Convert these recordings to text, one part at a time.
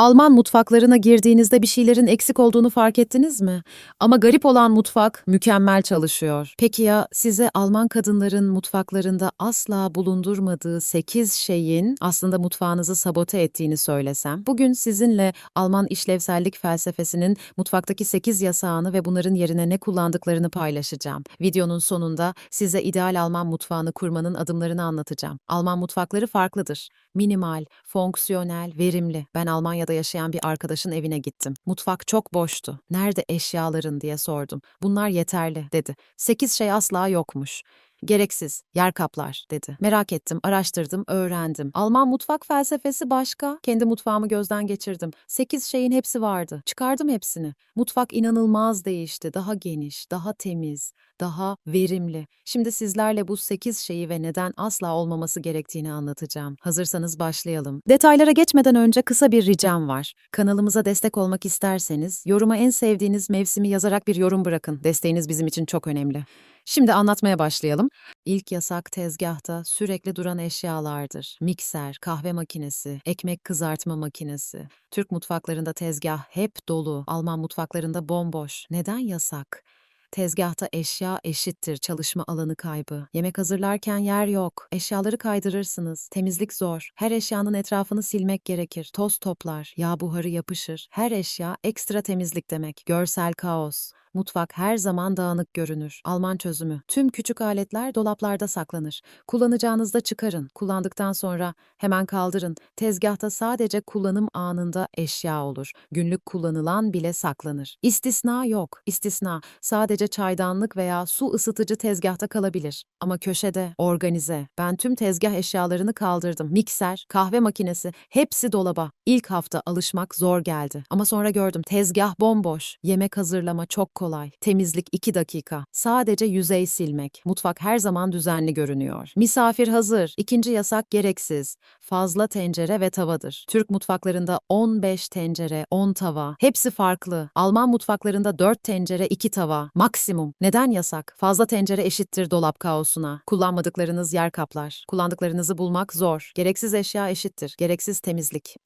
Alman mutfaklarına girdiğinizde bir şeylerin eksik olduğunu fark ettiniz mi? Ama garip olan mutfak mükemmel çalışıyor. Peki ya size Alman kadınların mutfaklarında asla bulundurmadığı 8 şeyin aslında mutfağınızı sabote ettiğini söylesem? Bugün sizinle Alman işlevsellik felsefesinin mutfaktaki 8 yasağını ve bunların yerine ne kullandıklarını paylaşacağım. Videonun sonunda size ideal Alman mutfağını kurmanın adımlarını anlatacağım. Alman mutfakları farklıdır. Minimal, fonksiyonel, verimli. Ben Almanya'da yaşayan bir arkadaşın evine gittim. Mutfak çok boştu. Nerede eşyaların diye sordum. Bunlar yeterli dedi. Sekiz şey asla yokmuş. Gereksiz, yer kaplar dedi. Merak ettim, araştırdım, öğrendim. Alman mutfak felsefesi başka. Kendi mutfağımı gözden geçirdim. Sekiz şeyin hepsi vardı. Çıkardım hepsini. Mutfak inanılmaz değişti. Daha geniş, daha temiz, daha verimli. Şimdi sizlerle bu 8 şeyi ve neden asla olmaması gerektiğini anlatacağım. Hazırsanız başlayalım. Detaylara geçmeden önce kısa bir ricam var. Kanalımıza destek olmak isterseniz yoruma en sevdiğiniz mevsimi yazarak bir yorum bırakın. Desteğiniz bizim için çok önemli. Şimdi anlatmaya başlayalım. İlk yasak tezgahta sürekli duran eşyalardır. Mikser, kahve makinesi, ekmek kızartma makinesi. Türk mutfaklarında tezgah hep dolu, Alman mutfaklarında bomboş. Neden yasak? Tezgahta eşya eşittir çalışma alanı kaybı. Yemek hazırlarken yer yok. Eşyaları kaydırırsınız. Temizlik zor. Her eşyanın etrafını silmek gerekir. Toz toplar, yağ buharı yapışır. Her eşya ekstra temizlik demek. Görsel kaos. Mutfak her zaman dağınık görünür. Alman çözümü. Tüm küçük aletler dolaplarda saklanır. Kullanacağınızda çıkarın. Kullandıktan sonra hemen kaldırın. Tezgahta sadece kullanım anında eşya olur. Günlük kullanılan bile saklanır. İstisna yok. İstisna sadece çaydanlık veya su ısıtıcı tezgahta kalabilir. Ama köşede, organize. Ben tüm tezgah eşyalarını kaldırdım. Mikser, kahve makinesi, hepsi dolaba. İlk hafta alışmak zor geldi. Ama sonra gördüm tezgah bomboş. Yemek hazırlama çok kolay. Temizlik 2 dakika. Sadece yüzey silmek. Mutfak her zaman düzenli görünüyor. Misafir hazır. İkinci yasak gereksiz. Fazla tencere ve tavadır. Türk mutfaklarında 15 tencere, 10 tava. Hepsi farklı. Alman mutfaklarında 4 tencere, 2 tava. Maksimum. Neden yasak? Fazla tencere eşittir dolap kaosuna. Kullanmadıklarınız yer kaplar. Kullandıklarınızı bulmak zor. Gereksiz eşya eşittir. Gereksiz temizlik.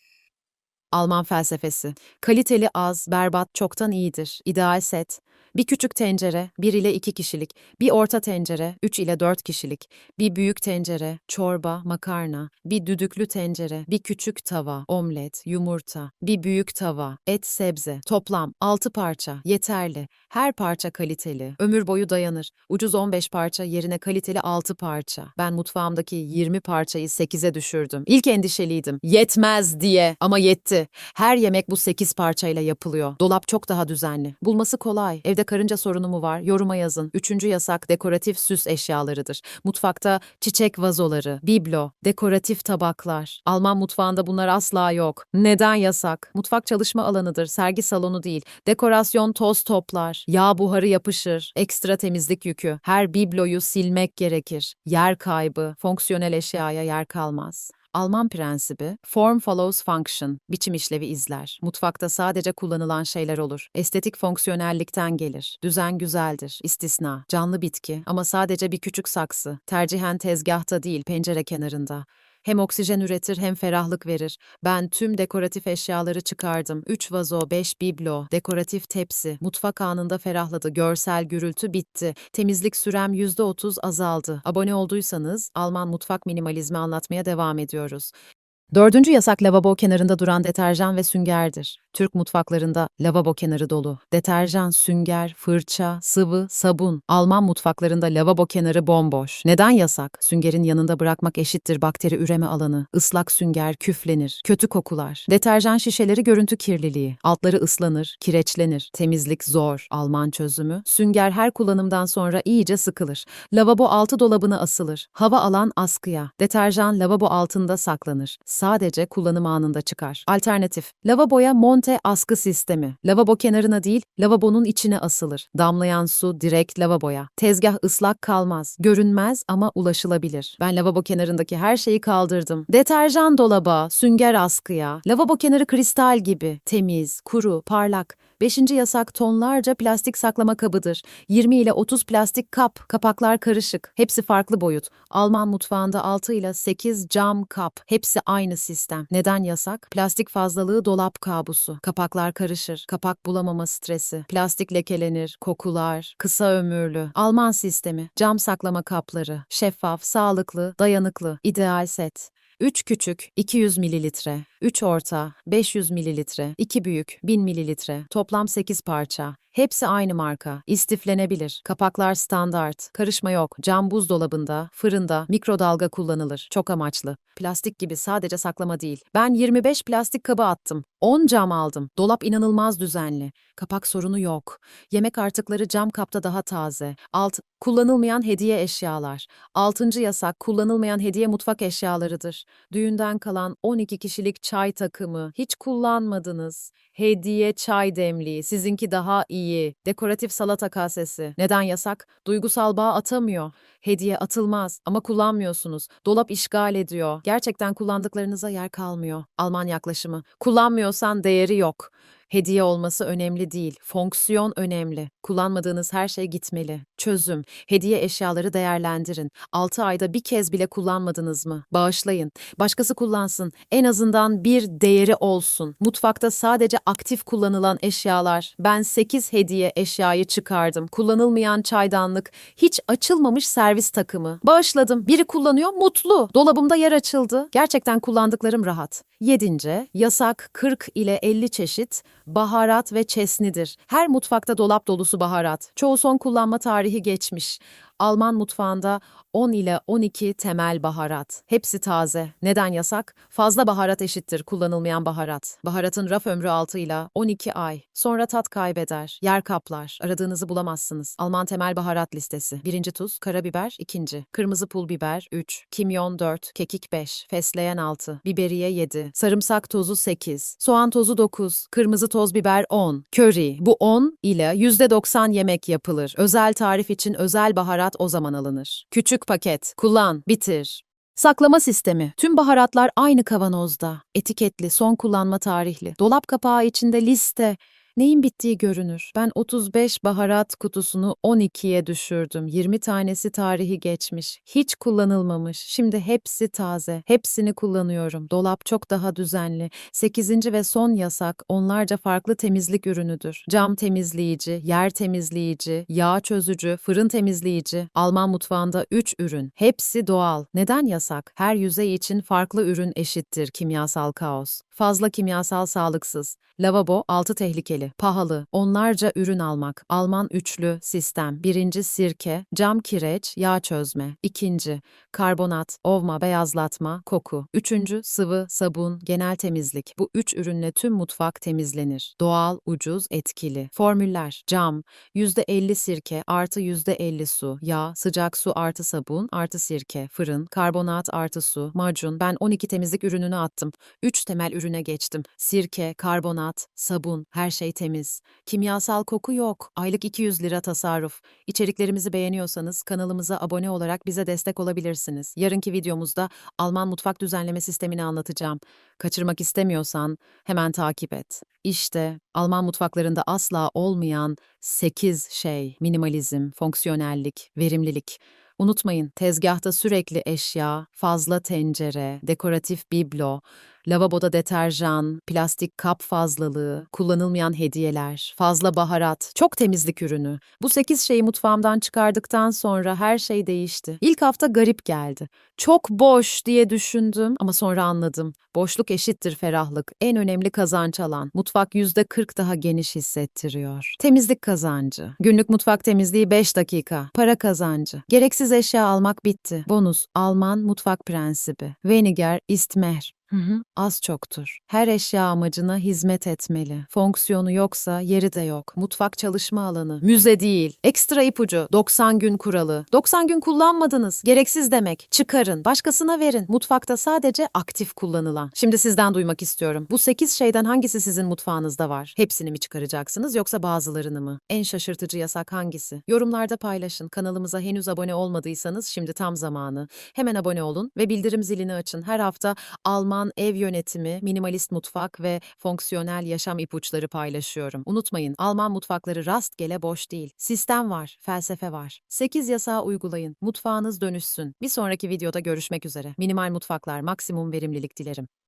Alman felsefesi. Kaliteli az, berbat çoktan iyidir. İdeal set. Bir küçük tencere, 1 ile 2 kişilik. Bir orta tencere, 3 ile 4 kişilik. Bir büyük tencere, çorba, makarna. Bir düdüklü tencere, bir küçük tava, omlet, yumurta. Bir büyük tava, et, sebze. Toplam 6 parça, yeterli. Her parça kaliteli. Ömür boyu dayanır. Ucuz 15 parça yerine kaliteli 6 parça. Ben mutfağımdaki 20 parçayı 8'e düşürdüm. İlk endişeliydim. Yetmez diye ama yetti. Her yemek bu 8 parçayla yapılıyor. Dolap çok daha düzenli. Bulması kolay. Evde karınca sorunu mu var? Yoruma yazın. Üçüncü yasak dekoratif süs eşyalarıdır. Mutfakta çiçek vazoları, biblo, dekoratif tabaklar. Alman mutfağında bunlar asla yok. Neden yasak? Mutfak çalışma alanıdır, sergi salonu değil. Dekorasyon toz toplar, yağ buharı yapışır, ekstra temizlik yükü. Her bibloyu silmek gerekir. Yer kaybı, fonksiyonel eşyaya yer kalmaz. Alman prensibi, form follows function, biçim işlevi izler. Mutfakta sadece kullanılan şeyler olur. Estetik fonksiyonellikten gelir. Düzen güzeldir, istisna. Canlı bitki ama sadece bir küçük saksı. Tercihen tezgahta değil, pencere kenarında. Hem oksijen üretir hem ferahlık verir. Ben tüm dekoratif eşyaları çıkardım. 3 vazo, 5 biblo, dekoratif tepsi. Mutfak anında ferahladı. Görsel gürültü bitti. Temizlik sürem %30 azaldı. Abone olduysanız Alman mutfak minimalizmi anlatmaya devam ediyoruz. Dördüncü yasak lavabo kenarında duran deterjan ve süngerdir. Türk mutfaklarında lavabo kenarı dolu. Deterjan, sünger, fırça, sıvı, sabun. Alman mutfaklarında lavabo kenarı bomboş. Neden yasak? Süngerin yanında bırakmak eşittir bakteri üreme alanı. Islak sünger küflenir. Kötü kokular. Deterjan şişeleri görüntü kirliliği. Altları ıslanır, kireçlenir. Temizlik zor. Alman çözümü. Sünger her kullanımdan sonra iyice sıkılır. Lavabo altı dolabına asılır. Hava alan askıya. Deterjan lavabo altında saklanır. Sadece kullanım anında çıkar. Alternatif. Lavaboya monte askı sistemi. Lavabo kenarına değil, lavabonun içine asılır. Damlayan su direkt lavaboya. Tezgah ıslak kalmaz. Görünmez ama ulaşılabilir. Ben lavabo kenarındaki her şeyi kaldırdım. Deterjan dolaba, sünger askıya, lavabo kenarı kristal gibi. Temiz, kuru, parlak. Beşinci yasak tonlarca plastik saklama kabıdır. 20 ile 30 plastik kap, kapaklar karışık. Hepsi farklı boyut. Alman mutfağında 6 ile 8 cam kap. Hepsi aynı aynı sistem. Neden yasak? Plastik fazlalığı dolap kabusu. Kapaklar karışır. Kapak bulamama stresi. Plastik lekelenir. Kokular. Kısa ömürlü. Alman sistemi. Cam saklama kapları. Şeffaf, sağlıklı, dayanıklı. ideal set. 3 küçük 200 mililitre, 3 orta 500 mililitre, 2 büyük 1000 mililitre, toplam 8 parça. Hepsi aynı marka, istiflenebilir, kapaklar standart, karışma yok, cam buzdolabında, fırında, mikrodalga kullanılır, çok amaçlı. Plastik gibi sadece saklama değil. Ben 25 plastik kabı attım, 10 cam aldım, dolap inanılmaz düzenli, kapak sorunu yok. Yemek artıkları cam kapta daha taze. Alt, kullanılmayan hediye eşyalar. Altıncı yasak kullanılmayan hediye mutfak eşyalarıdır. Düğünden kalan 12 kişilik çay takımı hiç kullanmadınız. Hediye çay demliği, sizinki daha iyi. Dekoratif salata kasesi. Neden yasak? Duygusal bağ atamıyor. Hediye atılmaz ama kullanmıyorsunuz. Dolap işgal ediyor. Gerçekten kullandıklarınıza yer kalmıyor. Alman yaklaşımı. Kullanmıyorsan değeri yok. Hediye olması önemli değil, fonksiyon önemli. Kullanmadığınız her şey gitmeli. Çözüm, hediye eşyaları değerlendirin. 6 ayda bir kez bile kullanmadınız mı? Bağışlayın. Başkası kullansın. En azından bir değeri olsun. Mutfakta sadece aktif kullanılan eşyalar. Ben 8 hediye eşyayı çıkardım. Kullanılmayan çaydanlık, hiç açılmamış servis takımı. Bağışladım. Biri kullanıyor, mutlu. Dolabımda yer açıldı. Gerçekten kullandıklarım rahat. Yedince, yasak 40 ile 50 çeşit baharat ve çesnidir. Her mutfakta dolap dolusu baharat. Çoğu son kullanma tarihi geçmiş. Alman mutfağında 10 ile 12 temel baharat. Hepsi taze. Neden yasak? Fazla baharat eşittir kullanılmayan baharat. Baharatın raf ömrü 6 ile 12 ay. Sonra tat kaybeder. Yer kaplar. Aradığınızı bulamazsınız. Alman temel baharat listesi. Birinci tuz, karabiber, ikinci. Kırmızı pul biber, 3. Kimyon 4. Kekik 5. Fesleğen 6. Biberiye 7. Sarımsak tozu 8. Soğan tozu 9. Kırmızı toz biber 10. Köri. Bu 10 ile %90 yemek yapılır. Özel tarif için özel baharat o zaman alınır. Küçük paket. Kullan. Bitir. Saklama sistemi. Tüm baharatlar aynı kavanozda. Etiketli, son kullanma tarihli. Dolap kapağı içinde liste. Neyin bittiği görünür. Ben 35 baharat kutusunu 12'ye düşürdüm. 20 tanesi tarihi geçmiş. Hiç kullanılmamış. Şimdi hepsi taze. Hepsini kullanıyorum. Dolap çok daha düzenli. 8. ve son yasak onlarca farklı temizlik ürünüdür. Cam temizleyici, yer temizleyici, yağ çözücü, fırın temizleyici. Alman mutfağında 3 ürün. Hepsi doğal. Neden yasak? Her yüzey için farklı ürün eşittir kimyasal kaos. Fazla kimyasal sağlıksız. Lavabo altı tehlikeli, pahalı, onlarca ürün almak. Alman üçlü sistem. Birinci sirke, cam kireç, yağ çözme. İkinci karbonat, ovma, beyazlatma, koku. Üçüncü sıvı, sabun, genel temizlik. Bu üç ürünle tüm mutfak temizlenir. Doğal, ucuz, etkili. Formüller, cam, %50 sirke artı %50 su, yağ, sıcak su artı sabun artı sirke, fırın, karbonat artı su, macun. Ben 12 temizlik ürününü attım. 3 temel ürüne geçtim. Sirke, karbonat, sabun, her şey temiz. Kimyasal koku yok. Aylık 200 lira tasarruf. İçeriklerimizi beğeniyorsanız kanalımıza abone olarak bize destek olabilirsiniz. Yarınki videomuzda Alman mutfak düzenleme sistemini anlatacağım. Kaçırmak istemiyorsan hemen takip et. İşte Alman mutfaklarında asla olmayan 8 şey. Minimalizm, fonksiyonellik, verimlilik. Unutmayın, tezgahta sürekli eşya, fazla tencere, dekoratif biblo, lavaboda deterjan, plastik kap fazlalığı, kullanılmayan hediyeler, fazla baharat, çok temizlik ürünü. Bu 8 şeyi mutfağımdan çıkardıktan sonra her şey değişti. İlk hafta garip geldi. Çok boş diye düşündüm ama sonra anladım. Boşluk eşittir ferahlık. En önemli kazanç alan. Mutfak %40 daha geniş hissettiriyor. Temizlik kazancı. Günlük mutfak temizliği 5 dakika. Para kazancı. Gereksiz eşya almak bitti. Bonus. Alman mutfak prensibi. Weniger ist mehr. Hı hı, az çoktur. Her eşya amacına hizmet etmeli. Fonksiyonu yoksa yeri de yok. Mutfak çalışma alanı. Müze değil. Ekstra ipucu. 90 gün kuralı. 90 gün kullanmadınız. Gereksiz demek. Çıkarın. Başkasına verin. Mutfakta sadece aktif kullanılan. Şimdi sizden duymak istiyorum. Bu 8 şeyden hangisi sizin mutfağınızda var? Hepsini mi çıkaracaksınız yoksa bazılarını mı? En şaşırtıcı yasak hangisi? Yorumlarda paylaşın. Kanalımıza henüz abone olmadıysanız şimdi tam zamanı. Hemen abone olun ve bildirim zilini açın. Her hafta Alman zaman ev yönetimi, minimalist mutfak ve fonksiyonel yaşam ipuçları paylaşıyorum. Unutmayın, Alman mutfakları rastgele boş değil. Sistem var, felsefe var. 8 yasağı uygulayın, mutfağınız dönüşsün. Bir sonraki videoda görüşmek üzere. Minimal mutfaklar, maksimum verimlilik dilerim.